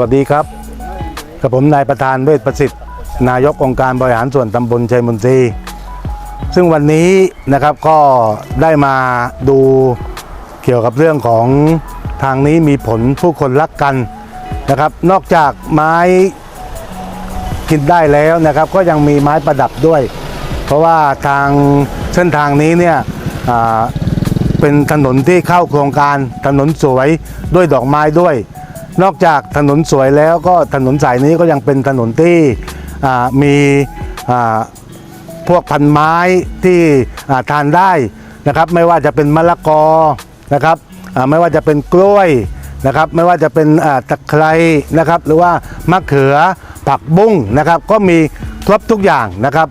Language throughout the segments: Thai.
วัสดีครับกับผมนายประธานเวชประสิทธิ์ นายกองค์การบริหารส่วนตำบลชัยมนตรี ซึ่งวันนี้นะครับก็ได้มาดูเกี่ยวกับเรื่องของทางนี้มีผลผู้คนรักกันนะครับ นอกจากไม้กินได้แล้วนะครับ ก็ยังมีไม้ประดับด้วย เพราะว่าทางเส้นทางนี้เนี่ยเป็นถนนที่เข้าโครงการถนนสวยด้วยดอกไม้ด้วย นอกจากถนนสวยแล้วก็ถนนสายนี้ก็ยังเป็นถนนที่มีพวกพันไม้ที่ทานได้นะครับไม่ว่าจะเป็นมะละกอนะครับไม่ว่าจะเป็นกล้วยนะครับไม่ว่าจะเป็นตะไคร้นะครับหรือว่ามะเขือผักบุ้งนะครับก็มีครบทุกอย่างนะครับ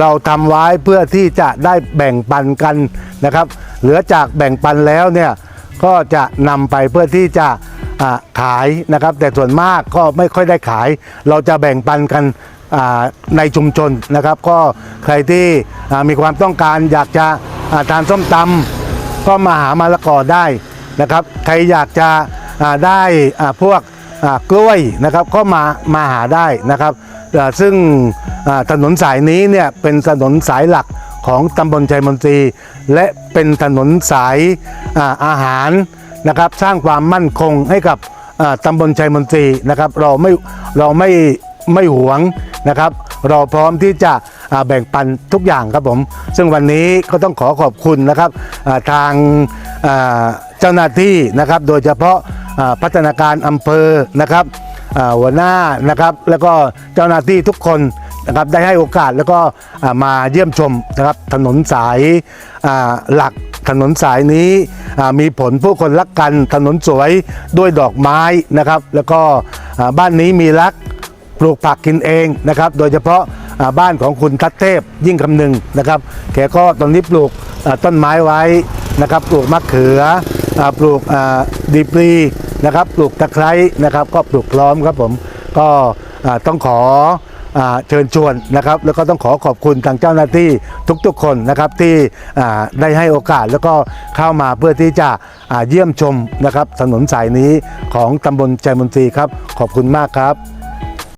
เราทำไว้เพื่อที่จะได้แบ่งปันกันนะครับ เหลือจากแบ่งปันแล้วเนี่ยก็จะนำไปเพื่อที่จะ ขายนะครับ แต่ส่วนมากก็ไม่ค่อยได้ขาย เราจะแบ่งปันกันในชุมชนนะครับ ก็ใครที่มีความต้องการอยากจะทานส้มตำก็มาหามะละกอได้นะครับ ใครอยากจะได้พวกกล้วยนะครับก็มามาหาได้นะครับ ซึ่งถนนสายนี้เนี่ยเป็นถนนสายหลักของตำบลชัยมนตรี และเป็นถนนสายอาหาร นะครับสร้างความมั่นคงให้กับตำบลชัยมนตรีนะครับเราไม่เราไม่ไม่หวงนะครับ เราพร้อมที่จะแบ่งปันทุกอย่างครับผม ซึ่งวันนี้ก็ต้องขอขอบคุณนะครับทางเจ้าหน้าที่นะครับ โดยเฉพาะพัฒนาการอำเภอนะครับหัวหน้านะครับ แล้วก็เจ้าหน้าที่ทุกคน นะครับได้ให้โอกาสแล้วก็มาเยี่ยมชมนะครับถนนสายหลักถนนสายนี้มีผลผู้คนรักกันถนนสวยด้วยดอกไม้นะครับ แล้วก็บ้านนี้มีรักปลูกผักกินเองนะครับ โดยเฉพาะบ้านของคุณทัศเทพยิ่งคำนึงนะครับแกก็ตอนนี้ปลูกต้นไม้ไว้นะครับ ปลูกมะเขืออปลูกดีปรีนะครับ ปลูกตะไคร้นะครับ ก็ปลูกพร้อมครับผมก็ต้องขอ เชิญชวนนะครับ แล้วก็ต้องขอขอบคุณทางเจ้าหน้าที่ทุกๆคนนะครับที่ได้ให้โอกาสแล้วก็เข้ามาเพื่อที่จะเยี่ยมชมนะครับถนนสายนี้ของตำบลใจมนตรีครับ ขอบคุณมากครับ